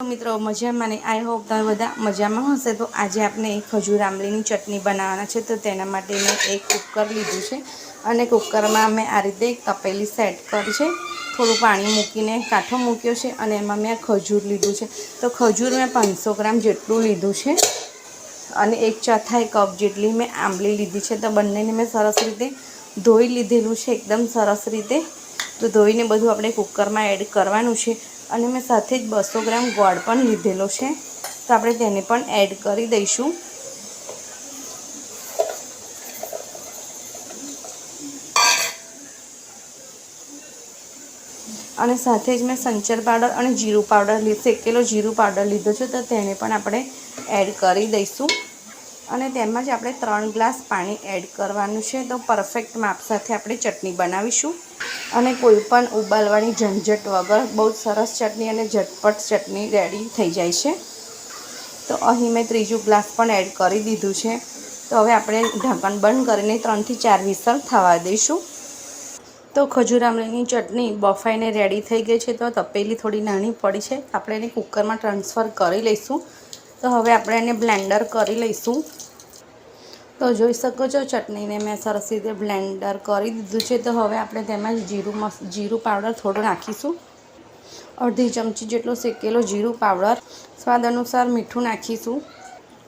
મિત્રો, મજામાં ને? આઈ હોપ તમે બધા મજામાં હશે. તો આજે આપણે ખજૂર આંબલીની ચટણી બનાવવાના છે. તો તેના માટે મેં એક કુકર લીધું છે અને કુકરમાં મેં આ રીતે એક તપેલી સેટ કરી છે. થોડું પાણી મૂકીને કાંઠો મૂક્યો છે અને એમાં મેં ખજૂર લીધું છે. તો ખજૂર મેં પાંચસો ગ્રામ જેટલું લીધું છે અને એક ચોથાઈ કપ જેટલી મેં આંબલી લીધી છે. તો બંનેને મેં સરસ રીતે ધોઈ લીધેલું છે. એકદમ સરસ રીતે. તો ધોઈને બધું આપણે કુકરમાં એડ કરવાનું છે. અને મેં સાથે જ બસો ગ્રામ ગોળ પણ લીધેલો છે. તો આપણે તેને પણ એડ કરી દઈશું. અને સાથે જ મેં સંચર પાવડર અને જીરું પાવડર શેકેલો જીરું પાવડર લીધો છે, તો તેને પણ આપણે એડ કરી દઈશું. અને તેમાં જ આપણે ત્રણ ગ્લાસ પાણી એડ કરવાનું છે તો પરફેક્ટ માપ સાથે આપણે ચટણી બનાવીશું. અને કોઈ પણ ઉબાલવાની ઝંઝટ વગર બહુ સરસ ચટણી અને ઝટપટ ચટણી રેડી થઈ જાય છે. તો અહીં મેં ત્રીજું ગ્લાસ પણ એડ કરી દીધું છે. તો હવે આપણે ઢાંકણ બંધ કરીને ત્રણથી ચાર વિસલ થવા દઈશું. તો ખજૂર આમલીની ચટણી બફાઈને રેડી થઈ ગઈ છે તો તપેલી થોડી નાની પડી છે. આપણે એને કુકરમાં ટ્રાન્સફર કરી લઈશું. તો હવે આપણે એને બ્લેન્ડર કરી લઈશું. તો જોઈ શકો છો ચટણીને મેં સરસ રીતે બ્લેન્ડર કરી દીધું છે. તો હવે આપણે તેમાં જીરું મસ, જીરું પાવડર થોડું નાખીશું. અડધી ચમચી જેટલો શેકેલો જીરું પાવડર. સ્વાદ અનુસાર મીઠું નાખીશું.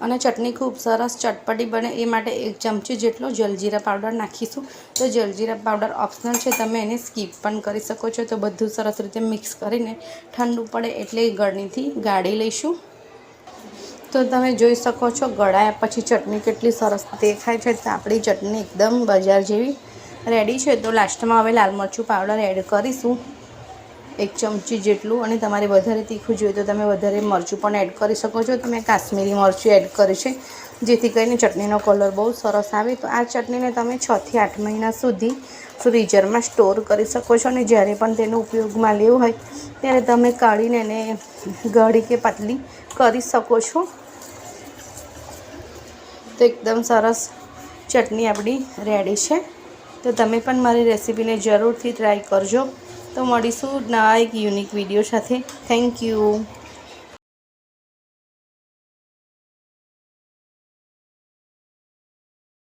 અને ચટણી ખૂબ સરસ ચટપટી બને એ માટે એક ચમચી જેટલો જલજીરા પાવડર નાખીશું. તો જલજીરા પાવડર ઓપ્શનલ છે. તમે એને સ્કીપ પણ કરી શકો છો. તો બધું સરસ રીતે મિક્સ કરીને ઠંડુ પડે એટલે ગળણીથી ગાળી લઈશું. તો તમે જોઈ શકો છો ગળાયા પછી ચટણી કેટલી સરસ દેખાય છે. તો આપણી ચટણી એકદમ બજાર જેવી રેડી છે. તો લાસ્ટમાં હવે લાલ મરચું પાવડર એડ કરીશું. એક ચમચી જેટલું અને તમારે વધારે તીખું જોઈએ તો તમે વધારે મરચું પણ એડ કરી શકો છો. તમે કાશ્મીરી મરચું એડ કર્યું છે. જેથી કરીને ચટણીનો કલર બહુ સરસ આવે. તો આ ચટણીને તમે છથી આઠ મહિના સુધી ફ્રીઝરમાં સ્ટોર કરી શકો છો. અને જ્યારે પણ તેનો ઉપયોગમાં લેવો હોય, ત્યારે તમે કાઢીને એને ગળી કે પાતળી કરી શકો છો. તો એકદમ સરસ ચટણી આપણી રેડી છે. તો તમે પણ મારી રેસીપીને જરૂરથી ટ્રાય કરજો. તો મળીશું નવા એક યુનિક વીડિયો સાથે. Thank you